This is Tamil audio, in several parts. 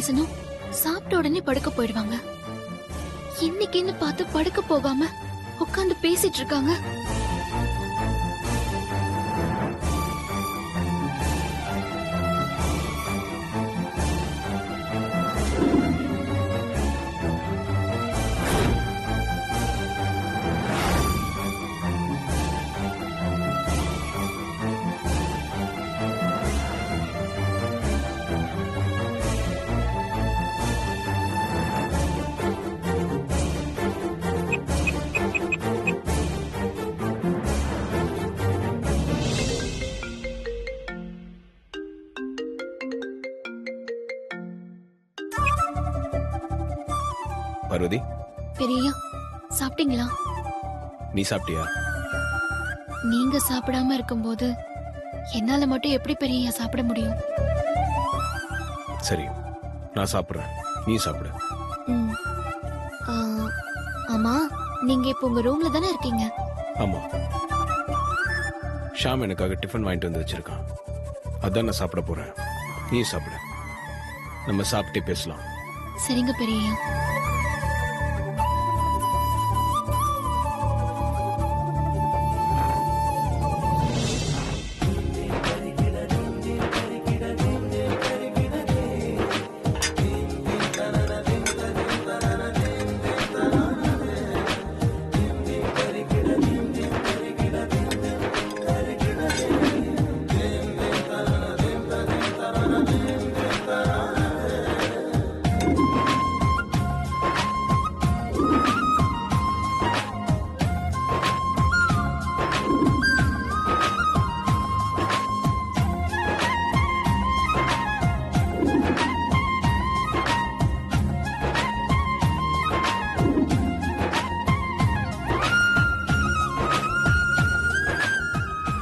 பேசணும். சாப்பிட்ட உடனே படுக்க போயிடுவாங்க. இன்னைக்குன்னு பார்த்து படுக்க போகாம உட்கார்ந்து பேசிட்டு இருக்காங்க. பார்வதி. பெரியய்யா சாப்பிட்டீங்களா? நீ சாப்பிட்டியா? நீங்க சாப்பிடாம இருக்கும்போது என்னால மட்டும் எப்படி பெரியய்யா சாப்பிட முடியும்? சரி நான் சாப்பிட்றேன். நீ சாப்பிடு. ம். ஆ, ஆமா நீங்க இப்போ உங்க ரூம்ல தானே இருக்கீங்க? ஆமா. ஷாம் எனக்காக டிஃபன் வாங்கிட்டு வந்து வச்சிருக்கான். அதான் நான் சாப்பிட போறேன். நீ சாப்பிடு. நம்ம சாப்பிட்டே பேசலாம். சரிங்க பெரியய்யா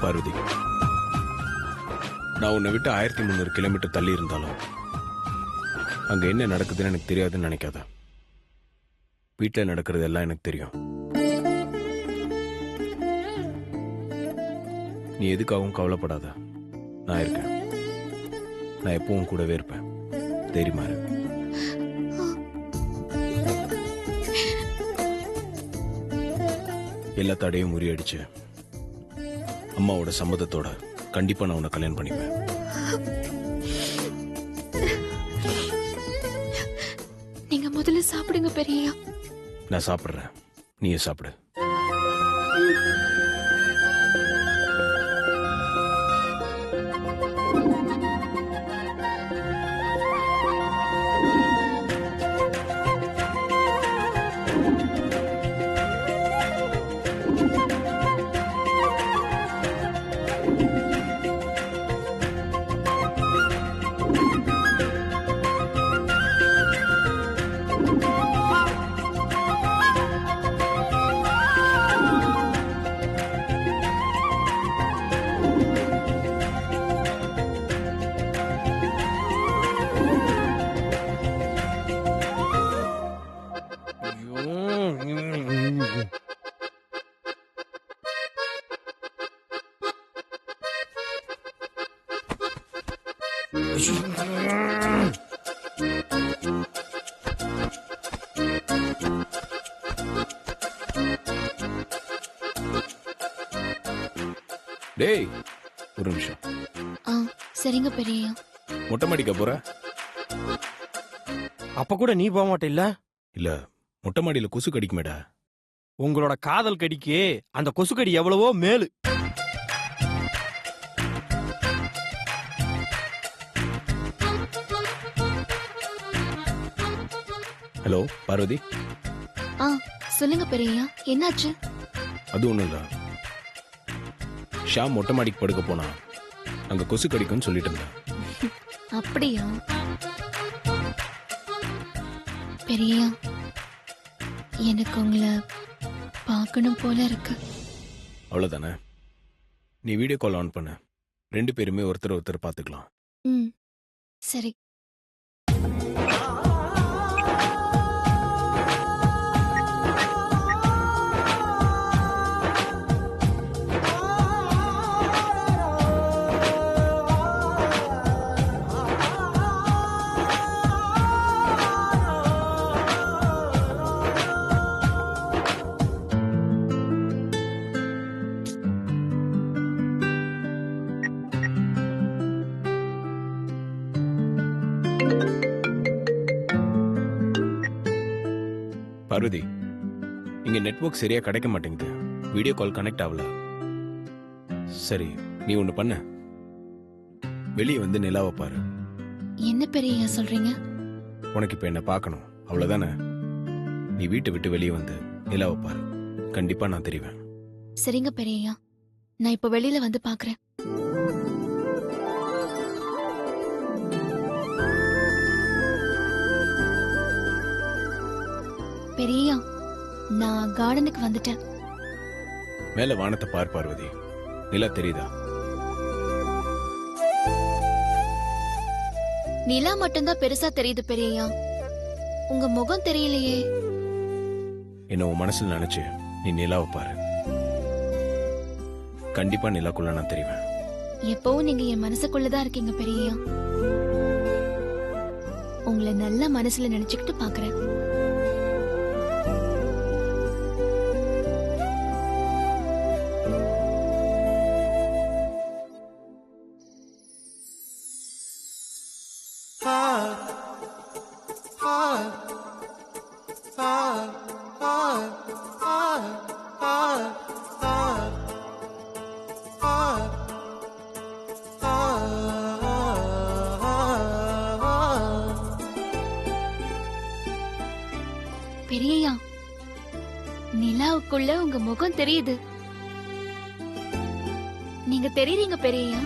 பார்வதி நான் உன்னை விட்டு ஆயிரத்தி முந்நூறு கிலோமீட்டர் தள்ளி இருந்தாலும் அங்க என்ன நடக்குதுன்னு எனக்கு தெரியாதுன்னு நினைக்காத. வீட்டில் நடக்கிறது எல்லாம் எனக்கு தெரியும். நீ எதுக்காகவும் கவலைப்படாத. நான் இருக்கேன். நான் எப்பவும் கூடவே இருப்பேன். தெரியுமா எல்லா தடையும் முறியடிச்சு அம்மாவோட சம்மதத்தோட கண்டிப்பா நான் உன்னை கல்யாணம் பண்ணிப்பேன். நீங்க முதல்ல சாப்பிடுங்க பெரியய்யா. நான் சாப்பிட்றேன். நீயே சாப்பிடு. டேய் ஒரு நிமிஷம். ஆ சரிங்க பெரியய்யா. மொட்டை மாடிக்க போற? அப்ப கூட நீ போக மாட்டில்ல இல்ல? மொட்டை மாடியில கொசு கடிக்குமேடா. உங்களோட காதல் கடிக்கு அந்த கொசுக்கடி எவ்வளவோ மேலு. ஹலோ பார்வதி? ஆ சொல்லுங்க பெரியய்யா என்னாச்சு? அது ஒண்ணும் இல்ல ஷாம் மொட்டை மாடிக்கு படுக்க போனா. அங்க கொசு கடிக்கும்னு சொல்லிட்டு இருந்தேன். அப்படியா? பெரியய்யா எனக்கு உங்களை பார்க்கணும் போல இருக்கு. அவ்வளவுதானே? நீ வீடியோ கால் ஆன் பண்ணு. ரெண்டு பேருமே ஒருத்தர் ஒருத்தர் பார்த்துக்கலாம். ம் சரி. பார்வதி இங்க நெட்வொர்க் சரியா கிடைக்க மாட்டேங்குது. வீடியோ கால் கனெக்ட் ஆகல. சரி நீ ஒண்ணு பண்ண. வெளியே வந்து நிலாவை பாரு. என்ன பெரியய்யா சொல்றீங்க? உனக்கு இப்ப என்ன பார்க்கணும். அவ்வளவுதானே? நீ வீட்டை விட்டு வெளியே வந்து நிலாவை பாரு. கண்டிப்பா நான் தெரிவேன். சரிங்க பெரியய்யா. நான் இப்ப வெளியில வந்து பாக்குறேன். பெரியய்யா நான் கார்டனுக்கு வந்துட்டேன். மேல வானத்தை பார் பார்வதி. நிலா தெரியுதா? நிலா மட்டும்தான் பெருசா தெரியுது பெரியய்யா உங்க முகம் தெரியலையே. என்ன உன் மனசுல நினைச்சு நீ நிலாவை பாரு. கண்டிப்பா நிலாக்குள்ள நான் தெரிவேன். எப்பவும் நீங்க என் மனசுக்குள்ளதான் இருக்கீங்க பெரியய்யா உங்களை நல்ல மனசுல நினைச்சுக்கிட்டு பாக்குறேன். நிலாவுக்குள்ள உங்க முகம் தெரியுது. நீங்க தெரியுறீங்க பெரியய்யா?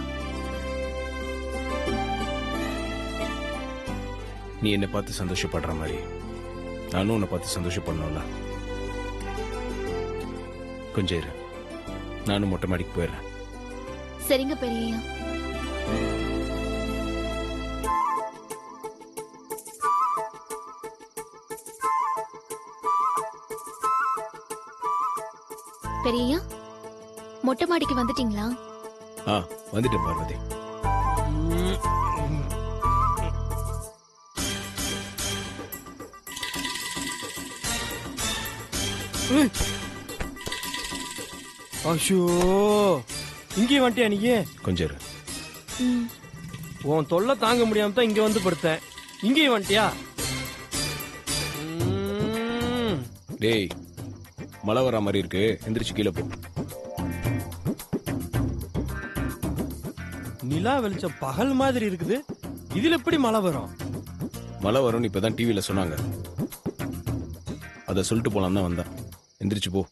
நீ என்னை பார்த்து சந்தோஷப்படுற மாதிரி. நானும் உன்னை பார்த்து சந்தோஷப்படணும்ல. கொஞ்சம் இரு. நானும் மொட்டை மாடிக்கு போயிடுறேன். சரிங்க பெரியய்யா. பெரியய்யா மொட்டை மாடிக்கு வந்துட்டீங்களா? ஆ வந்துட்டேன் பார்வதி. அஷோ இங்கேயும் வந்துட்டியா நீ? கொஞ்சம் இரு. உன் தொல்லை தாங்க முடியாம தான் இங்க வந்து படுத்தேன். இங்கேயும் வந்துட்டியா? ம். டேய் மழை வர மாதிரி இருக்கு. எந்திரிச்சு கீழே போ. நிலா வெளிச்சம் பகல் மாதிரி இருக்குது. இதுல எப்படி மழை வரும்? மழை வரும்னு இப்பதான் டிவியில சொன்னாங்க. அதை சொல்லிட்டு போலாம் தான் வந்தேன். எந்திரிச்சு போ.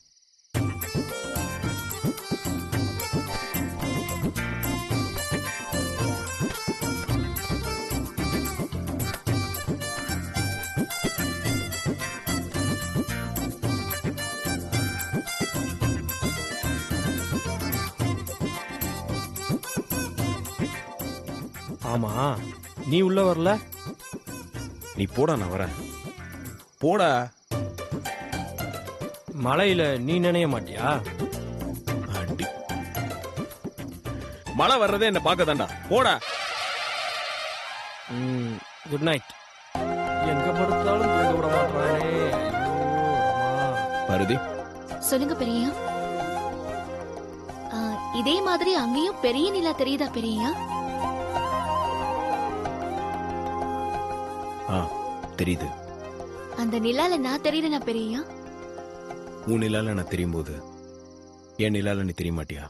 நீ உள்ள வரல? நீ போடா நான் வரேன். போடா. மழையில நீ நினைய மாட்டியா? அடி. மழை வர்றதே என்ன பார்க்க தாண்டா போடா குட் நைட் எங்க படுத்தாலும் தூங்க விட மாட்டானே பாரதி. சொல்லுங்க பெரியய்யா. ஆ, இதே மாதிரி அங்கேயும் பெரிய நிலா தெரியுதா பெரியய்யா? தெரியுது. அந்த நிலால நான் தெரியறேனா பெரியய்யா? உன் நிலால நான் தெரியும் போது என் நிலால நீ தெரிய மாட்டியா?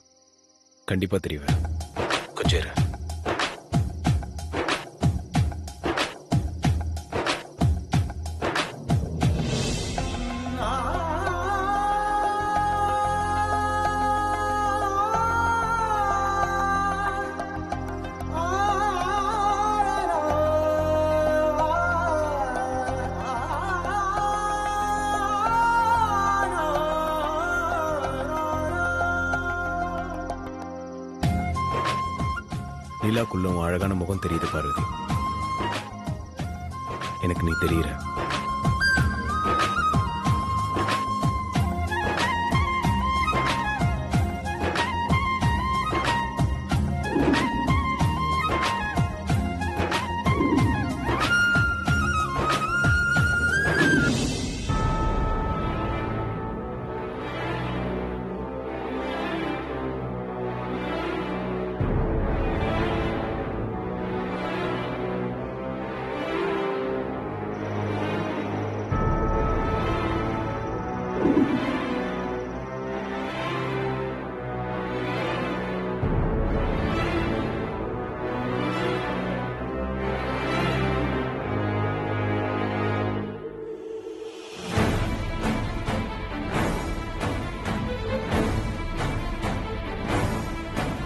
கண்டிப்பா தெரிவேன். கொஞ்சம் நிலாக்குள்ள உன் அழகான முகம் தெரியுது பார்வதி எனக்கு நீ தெரியுற.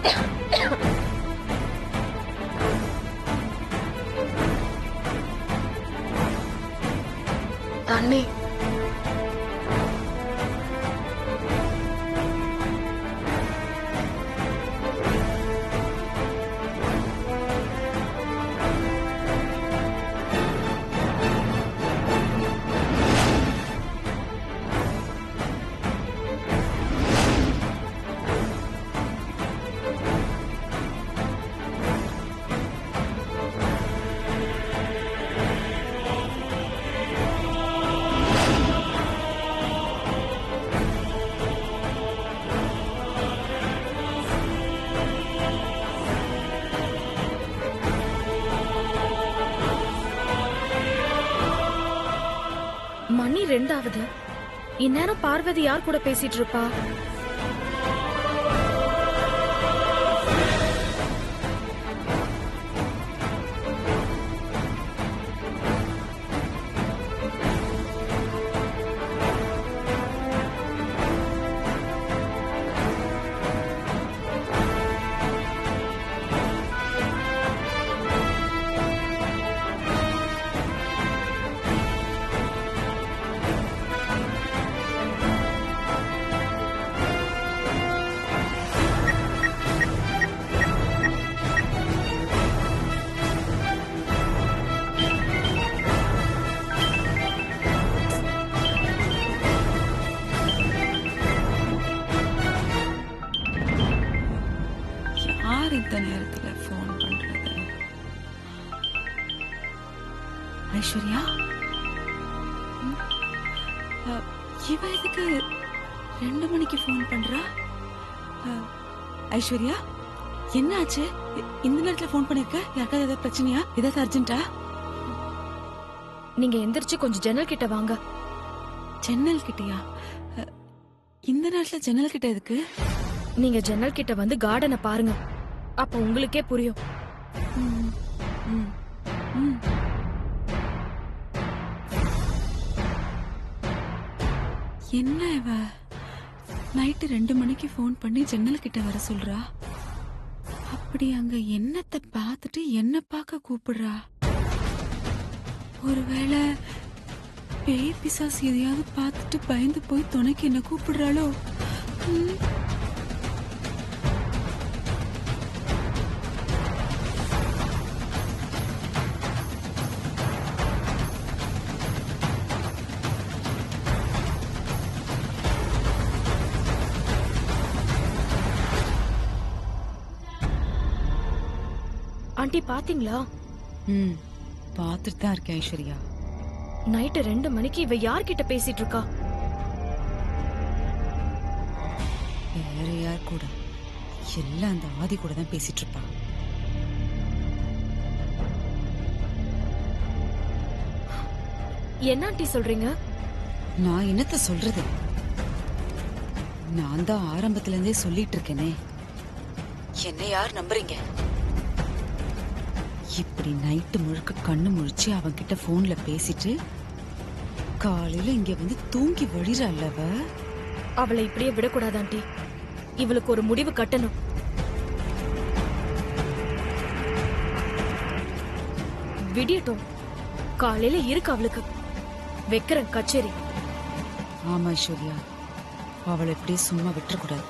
Yeah. மணி இந்நேரம் பார்வதி யார் கூட பேசிட்டு இருப்பா? ரெண்டு மணிக்கு ஃபோன் பண்றா? ஐஸ்வர்யா என்ன ஆச்சு இந்த நேரத்துல ஃபோன் பண்ணிருக்க? யாருக்காவது ஏதாவது பிரச்சனையா? ஏதாவது அர்ஜென்ட்டா நீங்க எந்திரிச்சு கொஞ்சம் ஜன்னல் கிட்ட வாங்க. ஜன்னல் கிட்டயா? இந்த நேரத்துல ஜன்னல் கிட்ட எதுக்கு? நீங்க ஜன்னல் கிட்ட வந்து கார்டனை பாருங்க. அப்ப உங்களுக்கே புரியும். என்ன இவ? நைட்டு ரெண்டு மணிக்கு ஃபோன் பண்ணி ஜன்னல் கிட்ட வர சொல்றா. அப்படி அங்க என்னத்தை பார்த்துட்டு என்ன பார்க்க கூப்பிடுறா. ஒருவேளை பேய் பிசாசு எதையாவது பார்த்துட்டு பயந்து போய் துணைக்கு என்ன கூப்பிடுறாளோ? ஆண்டி பாத்தீங்களா ம் பார்த்துட்டு தான் இருக்கேன் ஐஸ்வர்யா. நைட்டு ரெண்டு மணிக்கு இவ யார்கிட்ட பேசிட்டு இருக்கா? வேற யார் கூட? எல்லாம் அந்த ஆதி கூட தான் பேசிட்டு இருப்பா. என்ன ஆண்டி சொல்றீங்க? நான் என்னத்த சொல்றது? நான் தான் ஆரம்பத்துல இருந்தே சொல்லிட்டு இருக்கேனே. என்ன யார் நம்புறீங்க? இப்படி நைட்டு முழுக்க கண்ணு முழிச்சு அவன்கிட்ட போன்ல பேசிட்டு காலையில இங்க வந்து தூங்கி வழிறாள்ல அவ. அவளை இப்படியே விடக்கூடாது ஆண்டி. இவளுக்கு ஒரு முடிவு கட்டணும். விடியட்டும். காலையில இருக்கு அவளுக்கு. வைக்கிறேன் கச்சேரி. ஆமா ஐஸ்வர்யா. அவளை இப்படியே சும்மா விட்டுறக்கூடாது.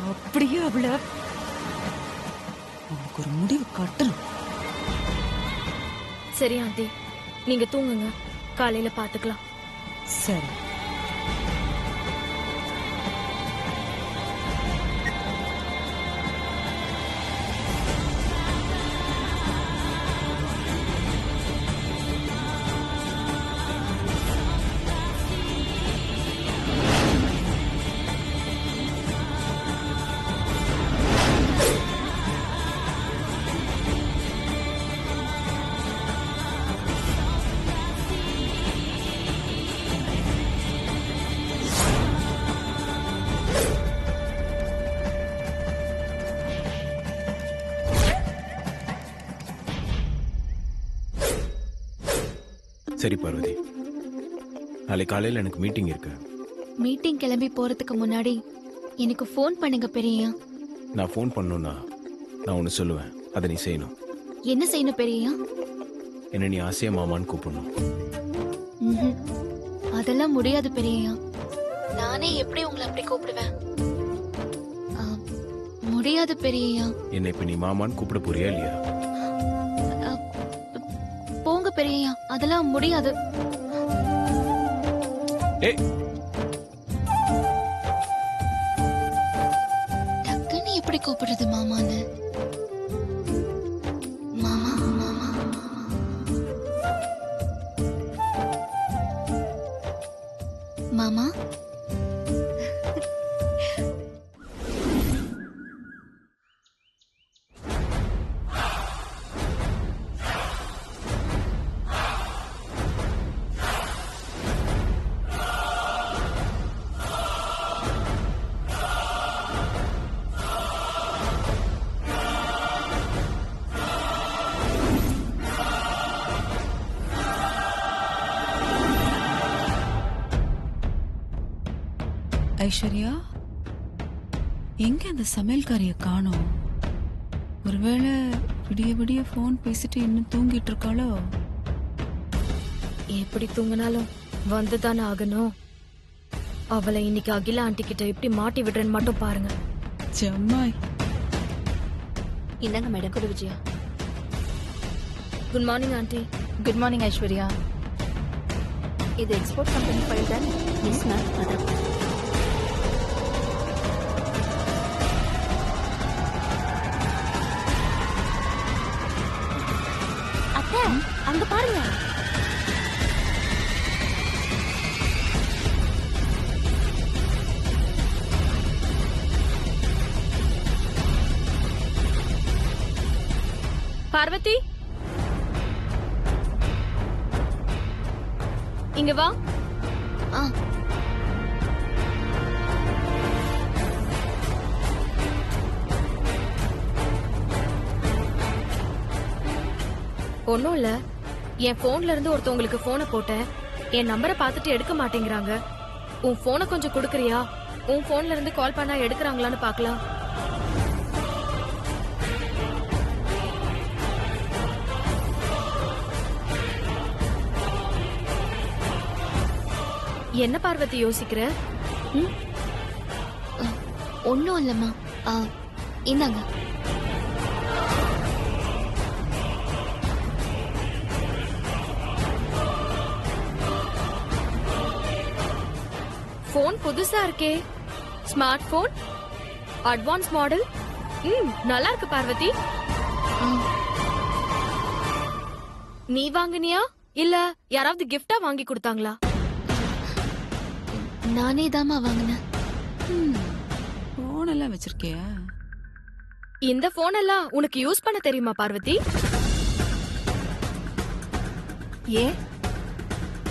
அப்படியே அவளை. அவளுக்கு ஒரு முடிவு கட்டணும். சரி ஆண்டி. நீங்க தூங்குங்க. காலையில பாத்துக்கலாம். சரி. சரி பார்வதி. நாளைக்கு காலையில் எனக்கு மீட்டிங் இருக்கு. மீட்டிங் கிளம்பி போறதுக்கு முன்னாடி எனக்கு ஃபோன் பண்ணுங்க பெரியயா நான் ஃபோன் பண்ணணும்னா நான் ஒன்று சொல்லுவேன். அதை நீ செய்யணும். என்ன செய்யணும் பெரியயா என்ன நீ ஆசையா மாமான்னு கூப்பிடணும். அதெல்லாம் முடியாது பெரியய்யா. நானே எப்படி உங்களை அப்படி கூப்பிடுவேன்? முடியாது பெரியய்யா. என்ன இப்ப நீ மாமான்னு கூப்பிட போறியா இல்லையா? அதெல்லாம் முடியாது. டக்குன்னு எப்படி கூப்பிடுறது மாமான்னு? ஐஸ்வர்யா எங்க அந்த சமையல்காரிய காணோம்? ஒருவேளை விடிய விடிய ஃபோன் பேசிட்டு இன்னும் தூங்கிட்டு இருக்காளோ? எப்படி தூங்கினாலும் வந்துதானே ஆகணும். அவளை இன்னைக்கு அகிலா ஆண்டி கிட்ட எப்படி மாட்டி விடுறேன்னு மட்டும் பாருங்க. ஜம்மாய். இந்தாங்க மேடம். குடு Vijaya. Good morning aunty. Good morning Aishwarya. இது எக்ஸ்போர்ட் கம்பெனி ஃபைல் தான்? எஸ் மேம் அதான். அங்க பாருங்க. பார்வதி? இங்க வா. ஒன்றும் இல்ல. என் போன்ல இருந்து ஒருத்தவங்களுக்கு போனை போட்டேன். என் நம்பரை பார்த்துட்டு எடுக்க மாட்டேங்கிறாங்க. உன் போனை கொஞ்சம் கொடுக்குறியா? உன் போன்ல இருந்து கால் பண்ணா எடுக்கிறாங்களான்னு பார்க்கலாம். என்ன பார்வதி யோசிக்கிற? ஒன்றும் இல்லைம்மா. ஆ, இந்தாங்க. போன் புதுசா இருக்கே. ஸ்மார்ட் போன் அட்வான்ஸ் மாடல் ம் நல்லா இருக்கு பார்வதி. நீ வாங்குனியா? இல்ல யாராவது கிஃப்டா வாங்கி கொடுத்தாங்களா? நானே தாம்மா வாங்கினேன். ஃபோன் எல்லாம் வச்சிருக்கியா? இந்த போன் எல்லாம் உனக்கு யூஸ் பண்ண தெரியுமா பார்வதி? ஏன்?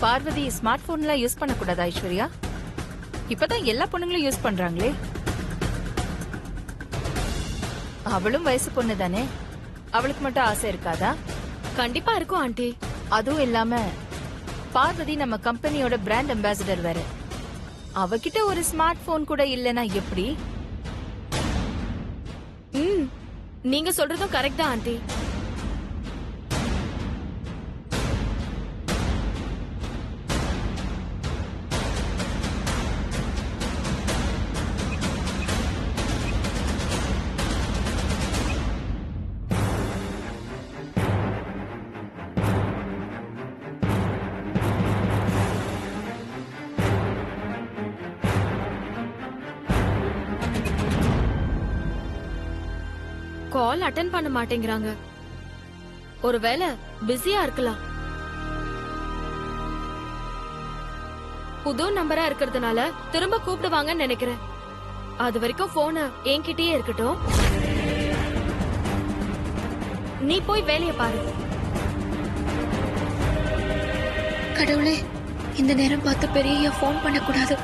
பார்வதி ஸ்மார்ட் போன்லாம் யூஸ் பண்ணக்கூடாதா ஐஸ்வர்யா? இப்பதான் எல்லா பொண்ணுங்களும் யூஸ் பண்றாங்களே. அவளும் வயசு பொண்ணு தானே? அவளுக்கு மட்டும் ஆசை இருக்காதா? கண்டிப்பா இருக்கும் ஆண்டி. அதுவும் இல்லாம பார்வதி நம்ம கம்பெனியோட பிராண்ட் அம்பாசிடர் வேற. அவகிட்ட ஒரு ஸ்மார்ட் போன் கூட இல்லனா எப்படி? ம் நீங்க சொல்றதும் கரெக்ட் தான் ஆண்டி. கால் அட்டன் பண்ண மாட்டேங்கிறாங்க. ஒருவேளை பிஸியா இருக்கலாம். புது நம்பரா இருக்கிறதுனால திரும்ப கூப்பிடுவாங்கன்னு நினைக்கிறேன். அது வரைக்கும் போன என்கிட்டயே இருக்கட்டும். நீ போய் வேலைய பாரு. கடவுளே இந்த நேரம் பார்த்து பெரிய ஃபோன் பண்ணக்கூடாது.